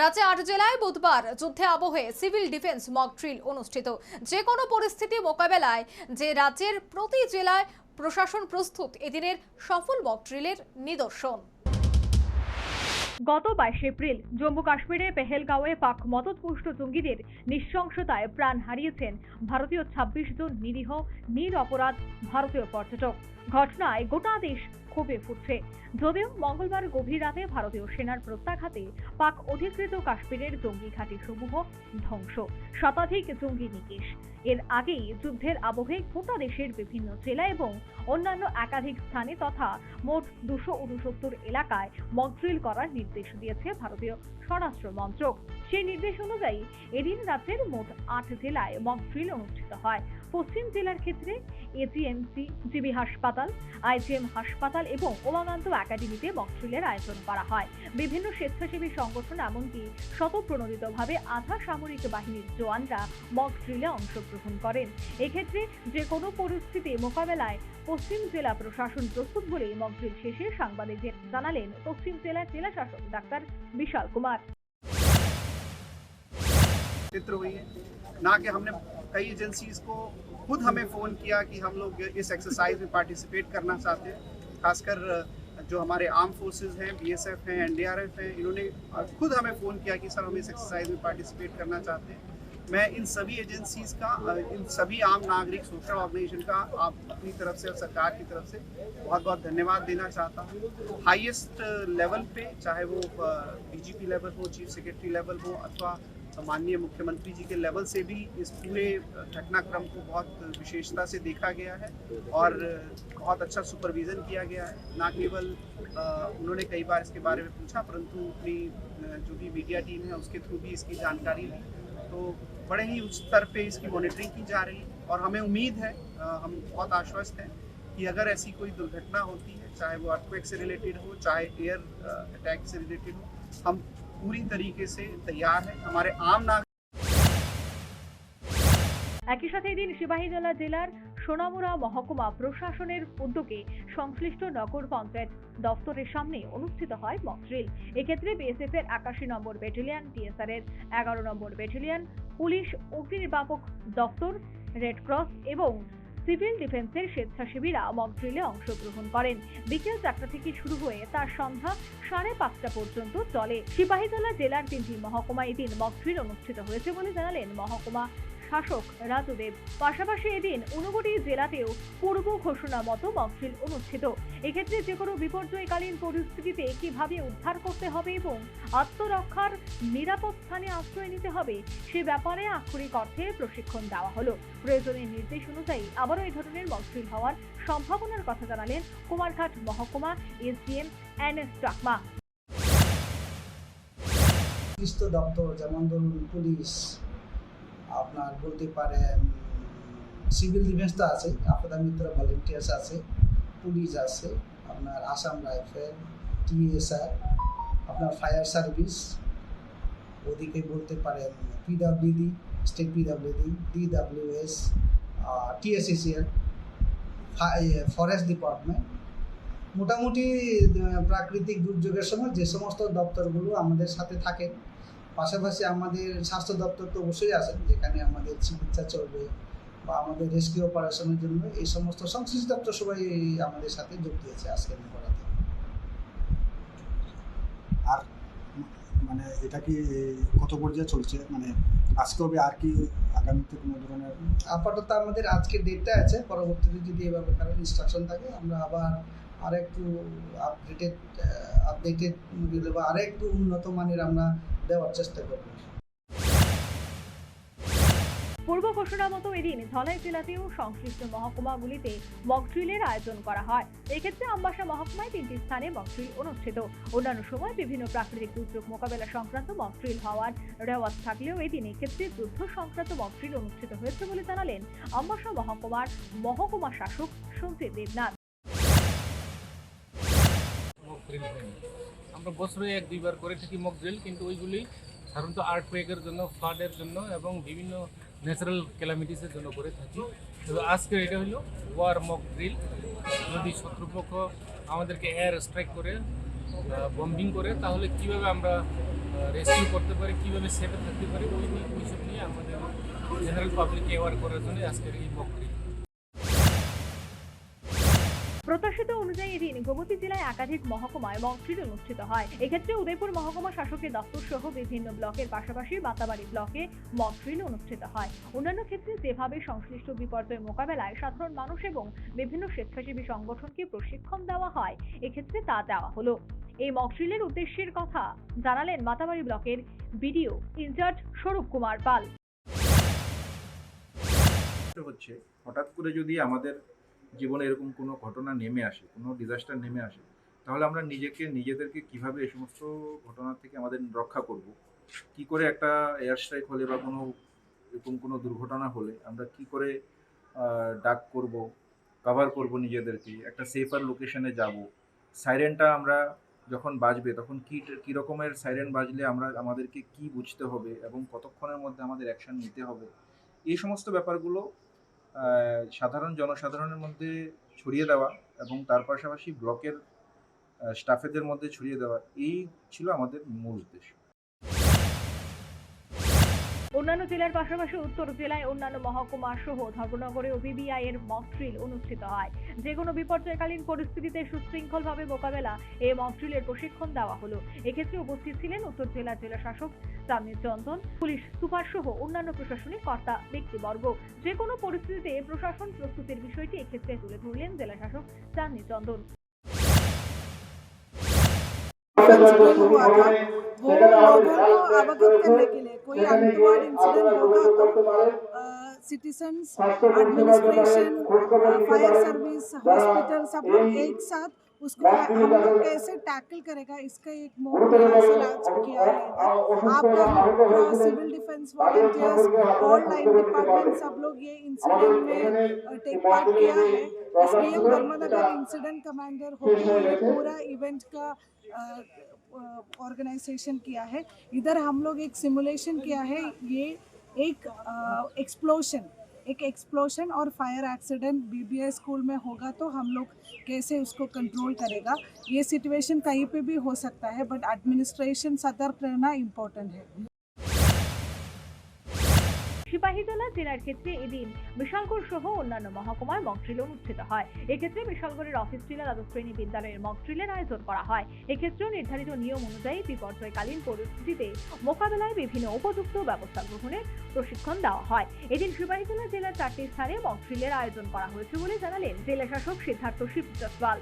রাজ্যে আট জেলায় বুধবার যুদ্ধে আবহে সিভিল ডিফেন্স মক ড্রিল অনুষ্ঠিত। যে কোনো পরিস্থিতি মোকাবেলায় যে রাজ্যের প্রতি জেলায় প্রশাসন প্রস্তুত, এদিনের সফল মক ড্রিলের নিদর্শন। গত বাইশে এপ্রিল জম্মু কাশ্মীরে পেহেলগাঁওয়ে পাক মদতপুষ্ট জঙ্গিদের নৃশংসতায় প্রাণ হারিয়েছেন ভারতীয় ছাব্বিশ জন নিরীহ নিরপরাধ ভারতীয় পর্যটক। ঘটনায় গোটা দেশ ক্ষোভে ফুটছে। যদিও মঙ্গলবার গভীর রাতে ভারতীয় সেনার প্রত্যাঘাতে পাক অধিকৃত কাশ্মীরের জঙ্গি ঘাঁটি সমূহ ধ্বংস। শতাধিক জঙ্গি নিকেশ। এর আগেই যুদ্ধের আবহে গোটা দেশের বিভিন্ন জেলা এবং অন্যান্য একাধিক স্থানে তথা মোট দুশো উনসত্তর এলাকায় মকড্রিল করার নির্দেশ দিয়েছে ভারতীয় স্বরাষ্ট্র মন্ত্রক। সেই নির্দেশ অনুযায়ী এদিন রাতের মোট আট জেলায় মকড্রিল অনুষ্ঠিত হয়। পশ্চিম জেলার ক্ষেত্রে এজিএমসি জিবি হাসপাতাল আইজিএম হাসপাতাল এবং উমাকান্ত একাডেমিতে মকড্রিলের আয়োজন করা হয় বিভিন্ন স্বেচ্ছাসেবী সংগঠন এমনকি স্বতঃপ্রণোদিতভাবে আধা সামরিক বাহিনীর জওয়ানরা মকড্রিলে অংশগ্রহণ করেন এক্ষেত্রে যে কোনো পরিস্থিতি মোকাবেলায় পশ্চিম জেলা প্রশাসন প্রস্তুত বলে মকড্রিল শেষে সাংবাদিকদের জানালেন পশ্চিম জেলার জেলা শাসক ডাক্তার বিশাল কুমার चित्र हुई है ना कि हमने कई एजेंसीज को खुद हमें फ़ोन किया कि हम लोग इस एक्सरसाइज में पार्टिसिपेट करना चाहते हैं। खासकर जो हमारे आर्म फोर्सेस हैं बीएसएफ हैं एनडीआरएफ हैं, इन्होंने खुद हमें फ़ोन किया कि सर हम इस एक्सरसाइज में पार्टिसिपेट करना चाहते हैं। मैं इन सभी एजेंसीज का इन सभी आम नागरिक सोशल ऑर्गेनाइजेशन का आप अपनी तरफ़ से और सरकार की तरफ़ से बहुत बहुत धन्यवाद देना चाहता हूँ। हाईएस्ट लेवल पे, चाहे वो डीजीपी लेवल हो चीफ सेक्रेटरी लेवल हो, अथवा माननीय मुख्यमंत्री जी के लेवल से भी इस पूरे घटनाक्रम को बहुत विशेषता से देखा गया है और बहुत अच्छा सुपरविज़न किया गया है। ना केवल उन्होंने कई बार इसके बारे में पूछा, परंतु अपनी जो भी मीडिया टीम है, उसके थ्रू भी इसकी जानकारी ली। तो बड़े ही उच्च स्तर पे इसकी मॉनिटरिंग की जा रही है और हमें उम्मीद है हम बहुत आश्वस्त हैं कि अगर ऐसी कोई दुर्घटना होती है, चाहे वो अर्थक्वेक से रिलेटेड हो, चाहे एयर अटैक से रिलेटेड हो, हम पूरी तरीके से तैयार हैं हमारे आम नागरिक একই সাথে এদিন সিপাহীজলা জেলার সোনামুড়া মহকুমা প্রশাসনের উদ্যোগে সংশ্লিষ্ট নগর পঞ্চায়েত দপ্তরের সামনে অনুষ্ঠিত হয় মকড্রিল এক্ষেত্রে বিএসএফ এর একাশি নম্বর ব্যাটালিয়ন টিএসআর এর এগারো নম্বর ব্যাটালিয়ন পুলিশ অগ্নি নির্বাপক দপ্তর রেড ক্রস এবং সিভিল ডিফেন্সের স্বেচ্ছাসেবীরা মকড্রিলে অংশগ্রহণ করেন। বিকেল চারটা থেকে শুরু হয়ে তার সন্ধ্যা সাড়ে পাঁচটা পর্যন্ত চলে। সিপাহীজলা জেলার তিনটি মহকুমায় এদিন মকড্রিল অনুষ্ঠিত হয়েছে বলে জানালেন মহকুমা শাসক রাজুদেব পাশাপাশি এদিন ঊনকোটি জেলাতেও পূর্ব ঘোষণা মতো মকড্রিল অনুষ্ঠিত। এক্ষেত্রে যে কোনো বিপর্যয়কালীন পরিস্থিতিতে কীভাবে উদ্ধার করতে হবে এবং আত্মরক্ষার নিরাপদ স্থানে আশ্রয় নিতে হবে, সে ব্যাপারে আক্ষরিক অর্থে প্রশিক্ষণ দেওয়া হলো। প্রয়োজনীয় নির্দেশ অনুযায়ী আবারও এই ধরনের মকড্রিল হওয়ার সম্ভাবনার কথা জানালেন কুমারঘাট মহকুমা এসডিএম এন এস চাকমা দপ্তর যেমন ধরুন পুলিশ আপনার বলতে পারেন সিভিল ডিফেন্স তো আছে আপদা মিত্র ভলেন্টিয়ার্স আছে পুলিশ আছে, আপনার আসাম রাইফেল টিএসআর আপনার ফায়ার সার্ভিস ওদিকে বলতে পারেন PWD state PWD DWS TSACL forest department মোটামুটি প্রাকৃতিক দুর্যোগের সময় যে সমস্ত দপ্তরগুলো আমাদের সাথে থাকে পাশাপাশি আমাদের স্বাস্থ্য দপ্তর তো অবশ্যই আছেন যেখানে আমাদের চিকিৎসা চলবে বা আমাদের রেস্কিউ অপারেশনের জন্য এই সমস্ত সংশ্লিষ্ট দপ্তর সবাই আমাদের সাথে যোগ দিয়েছে আজকের করাতে আর মানে এটা কি কত পর্যায়ে চলছে? মানে আজকে হবে আর কি আগামীতে কোনো ধরনের? আপাতত আমাদের আজকে ডেটটা আছে পরবর্তীতে যদি এভাবে কারও ইনস্ট্রাকশন থাকে আমরা আবার আরেকটু আপডেটেড আপডেটেড বা আরেকটু উন্নত মানের আমরা দেওয়ার চেষ্টা করব। পূর্ব ঘোষণা মতো এদিন ধলাই জেলাতেও সংশ্লিষ্ট মহকুমাগুলিতে মকড্রিলের আয়োজন করা হয়। এক্ষেত্রে আমবাসা মহকুমায় তিনটি স্থানে মকড্রিল অনুষ্ঠিত। অন্যান্য সময় বিভিন্ন প্রাকৃতিক দুর্যোগ মোকাবেলা সংক্রান্ত মকড্রিল হওয়ার রেওয়াজ থাকলেও এদিন এক্ষেত্রে যুদ্ধ সংক্রান্ত মকড্রিল অনুষ্ঠিত হয়েছে বলে জানালেন আমবাসা মহকুমার মহকুমা শাসক সঞ্জিত দেবনাথ। মক ড্রিল হয়নি আমরা বছরে এক, দুইবার করে থাকি মক ড্রিল কিন্তু ওইগুলি সাধারণত আর্ট আর্টওয়েকের জন্য ফ্লাডের জন্য এবং বিভিন্ন ন্যাচারাল ক্যালামিটিসের জন্য করে থাকি। তবে আজকে এটা হলো ওয়ার মক ড্রিল যদি শত্রুপক্ষ আমাদেরকে এয়ার স্ট্রাইক করে বম্বিং করে, তাহলে কীভাবে আমরা রেস্কিউ করতে পারি, কীভাবে সেফে থাকতে পারি, ওই নিয়ে নিয়ে আমাদের জেনারেল পাবলিককে অ্যাওয়ার করার জন্য আজকের এই মকরি প্রত্যাশিত অনুযায়ী এদিন গোমতী জেলায় একাধিক মহকুমায় মকড্রিল অনুষ্ঠিত হয়। এক্ষেত্রে উদয়পুর মহকুমা শাসকের দপ্তর সহ বিভিন্ন ব্লকের পাশাপাশি বাতাবাড়ি ব্লকে মকড্রিল অনুষ্ঠিত হয়। অন্যান্য ক্ষেত্রে যেভাবে সংশ্লিষ্ট বিপর্যয় মোকাবেলায় সাধারণ মানুষ এবং বিভিন্ন স্বেচ্ছাসেবী সংগঠনকে প্রশিক্ষণ দেওয়া হয়, এক্ষেত্রে তা দেওয়া হলো। এই মকড্রিলের উদ্দেশ্যের কথা জানালেন মাতাবাড়ি ব্লকের বিডিও ইনচার্জ স্বরূপ কুমার পাল। হচ্ছে, হঠাৎ করে যদি আমাদের জীবনে এরকম কোনো ঘটনা নেমে আসে, কোনো ডিজাস্টার নেমে আসে, তাহলে আমরা নিজেকে, নিজেদেরকে কীভাবে এই সমস্ত ঘটনা থেকে আমাদের রক্ষা করব? কি করে একটা এয়ার স্ট্রাইক হলে বা কোনো এরকম কোনো দুর্ঘটনা হলে আমরা কি করে ডাক করব কভার করব নিজেদেরকে, একটা সেফার লোকেশনে যাব? সাইরেনটা আমরা যখন বাজবে, তখন কি, কী রকমের সাইরেন বাজলে আমরা, আমাদেরকে কি বুঝতে হবে এবং কতক্ষণের মধ্যে আমাদের অ্যাকশন নিতে হবে? এই সমস্ত ব্যাপারগুলো সাধারণ জনসাধারণের মধ্যে ছড়িয়ে দেওয়া এবং তার পাশাপাশি ব্লকের স্টাফেদের মধ্যে ছড়িয়ে দেওয়া, এই ছিল আমাদের মূল উদ্দেশ্য। অন্যান্য জেলার পাশাপাশি উত্তর জেলায় অন্যান্য মহকুমা সহ ধর্মনগরে বিবিআই এর মক ড্রিল অনুষ্ঠিত হয়। যে কোনো বিপর্যয়কালীন পরিস্থিতিতে সুশৃঙ্খলভাবে মোকাবেলা এই মক ড্রিলের প্রশিক্ষণ দেওয়া হলো। এক্ষেত্রে উপস্থিত ছিলেন উত্তর জেলার জেলা শাসক তামির চন্দন, পুলিশ সুপার সহ অন্যান্য প্রশাসনিক কর্তা ব্যক্তিবর্গ। যে কোনো পরিস্থিতিতে প্রশাসন প্রস্তুতির বিষয়টি এক্ষেত্রে তুলে ধরলেন জেলা শাসক চাঁদনি চন্দন। वो लोगों को अवगत करने के लिए कोई अनटोवर्ड इंसिडेंट होगा तो citizens administration fire service hospital सब लोग एक साथ उसको हम कैसे टैकल करेगा? इसका एक मोड रिहर्सल किया गया आपका civil defence volunteers all line department सब लोग ये इंसिडेंट में टेक पार्ट किया है। इसलिए धर्मनगर इंसिडेंट कमांडर होकर ये पूरा इवेंट का ऑर्गेनाइजेशन किया है। इधर हम लोग एक सिमुलेशन किया है। ये एक एक्सप्लोशन एक एक्सप्लोशन और फायर एक्सीडेंट बीबीआई स्कूल में होगा तो हम लोग कैसे उसको कंट्रोल करेगा? ये सिचुएशन कहीं पे भी हो सकता है बट एडमिनिस्ट्रेशन सतर्क रहना इम्पोर्टेंट है। সিপাহীজলা জেলার ক্ষেত্রে এদিন বিশালগড় সহ অন্যান্য মহকুমায় মকড্রিল অনুষ্ঠিত হয় এক্ষেত্রে বিশালগড়ের অফিস জেলা দ্বাদশ শ্রেণী বিদ্যালয়ের মকড্রিলের আয়োজন করা হয় এক্ষেত্রেও নির্ধারিত নিয়ম অনুযায়ী বিপর্যয়কালীন পরিস্থিতিতে মোকাবেলায় বিভিন্ন উপযুক্ত ব্যবস্থা গ্রহণের প্রশিক্ষণ দেওয়া হয় এদিন সিপাহীজলা জেলার চারটি স্থানে মকড্রিলের আয়োজন করা হয়েছে বলে জানালেন জেলা শাসক সিদ্ধার্থ শিব জসওয়াল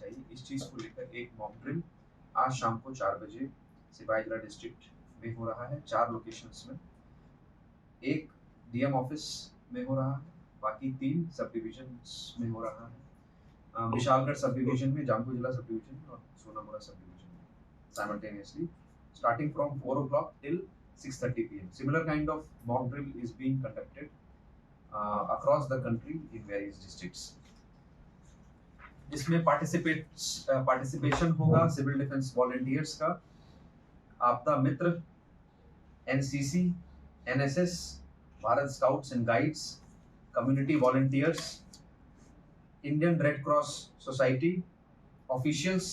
चाहिए इस चीज को लेकर एक मॉक ड्रिल आज शाम को चार बजे सिपाही जिला डिस्ट्रिक्ट में हो रहा है चार लोकेशंस में एक डीएम ऑफ़िस में हो रहा है बाकी तीन सब डिविजन में हो रहा है विशालगढ़ सब डिविजन में जामपुर जिला सब डिविजन और सोनामुड़ा सब डिविजन में simultaneously starting from 4 o'clock till 6:30 p.m. Similar kind of mock drill is being conducted uh, across the country in various districts. इसमें पार्टिसिपेट पार्टिसिपेशन होगा सिविल डिफेंस वॉलेंटियर्स का आपदा मित्र NCC NSS Bharat scouts and guides community volunteers Indian Red Cross Society officials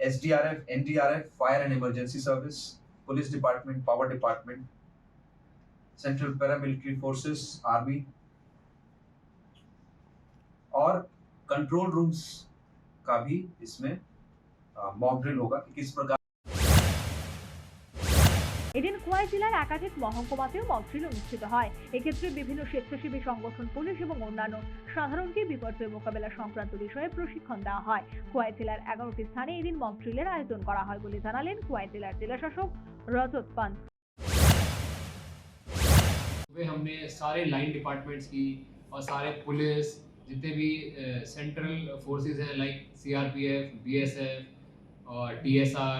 SDRF NDRF fire and emergency service police department power department central paramilitary forces army और control rooms का भी इसमें mock drill होगा। कि किस प्रकार এদিন খোয়াই জেলার একাধিক মহকুমাতেও মকড্রিল অনুষ্ঠিত হয় এক্ষেত্রে বিভিন্ন স্বেচ্ছাসেবী সংগঠন পুলিশ এবং অন্যান্য সাধারণকে বিপর্যয় মোকাবেলা সংক্রান্ত বিষয়ে প্রশিক্ষণ দেওয়া হয় খোয়াই জেলার এগারোটি স্থানে এদিন মকড্রিলের আয়োজন করা হয় বলে জানালেন খোয়াই জেলার জেলাশাসক রজত পান্ত वे हमने सारे लाइन डिपार्टमेंट्स की और सारे पुलिस जितने भी सेंट्रल फोर्सेस हैं लाइक सीआरपीएफ बीएसएफ और टीएसआर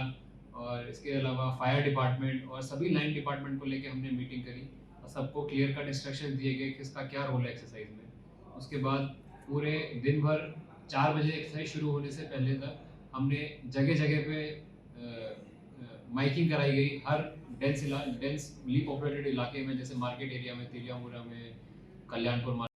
और इसके अलावा फायर डिपार्टमेंट और सभी लाइन डिपार्टमेंट को लेके हमने मीटिंग करी और सबको क्लियर कट इंस्ट्रक्शन दिए गए कि इसका क्या रोल है एक्सरसाइज में। उसके बाद पूरे दिन भर चार बजे एक्सरसाइज शुरू होने से पहले तक हमने जगह जगह पे माइकिंग कराई गई हर डेंस इला डेंसली पॉपुलेटेड इलाके में, जैसे मार्केट एरिया में, तिलियामुरा में, कल्याणपुर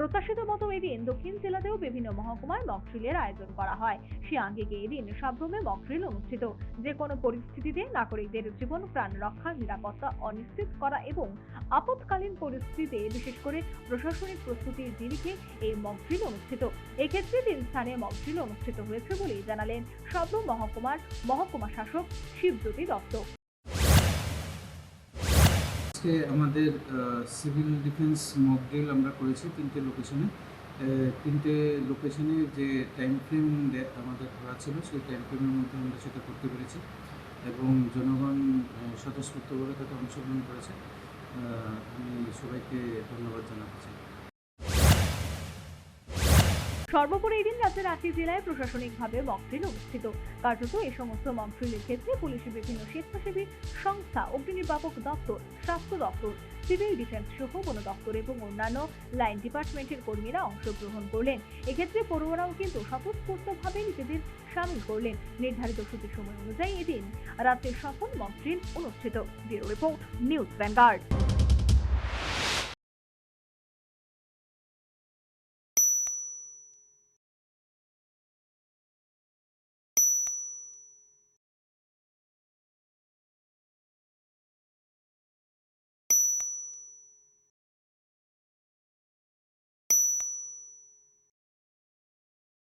প্রত্যাশিত মতো এদিন দক্ষিণ জেলাতেও বিভিন্ন মহকুমায় মকড্রিলের আয়োজন করা হয়। সে আঙ্গিকে এদিন সাব্রমে মকড্রিল অনুষ্ঠিত। যে কোনো পরিস্থিতিতে নাগরিকদের জীবন, প্রাণ রক্ষা, নিরাপত্তা অনিশ্চিত করা এবং আপৎকালীন পরিস্থিতিতে, বিশেষ করে প্রশাসনিক প্রস্তুতির নিরিখে এই মকড্রিল অনুষ্ঠিত। এক্ষেত্রে তিন স্থানে মকড্রিল অনুষ্ঠিত হয়েছে বলে জানালেন সর্ব মহকুমার মহকুমা শাসক শিবজ্যোতি দত্ত। আজকে আমাদের সিভিল ডিফেন্স মক ড্রিল আমরা করেছি তিনটে লোকেশনে তিনটে লোকেশনে যে টাইম ফ্রেম আমাদের ধরা ছিল, সেই টাইম ফ্রেমের মধ্যে আমরা সেটা করতে পেরেছি এবং জনগণ স্বতঃস্ফূর্তভাবে তাতে অংশগ্রহণ করেছে। আমি সবাইকে ধন্যবাদ জানাতে চাই। সর্বোপরি এদিন রাজ্যের আটটি জেলায় প্রশাসনিকভাবে মকড্রিল অনুষ্ঠিত। কার্যত এই সমস্ত মকড্রিলের ক্ষেত্রে পুলিশের বিভিন্ন স্বেচ্ছাসেবী সংস্থা অগ্নি নির্বাপক দপ্তর, স্বাস্থ্য দপ্তর সিভিল ডিফেন্স সহ বন দপ্তর এবং অন্যান্য লাইন ডিপার্টমেন্টের কর্মীরা অংশগ্রহণ করলেন। এক্ষেত্রে পড়ুয়ারাও কিন্তু স্বতঃস্ফূর্তভাবে নিজেদের সামিল করলেন। নির্ধারিত ছুটি সময় অনুযায়ী এদিন রাজ্যের সফল মকড্রিল অনুষ্ঠিত। Bureau report, news Vanguard.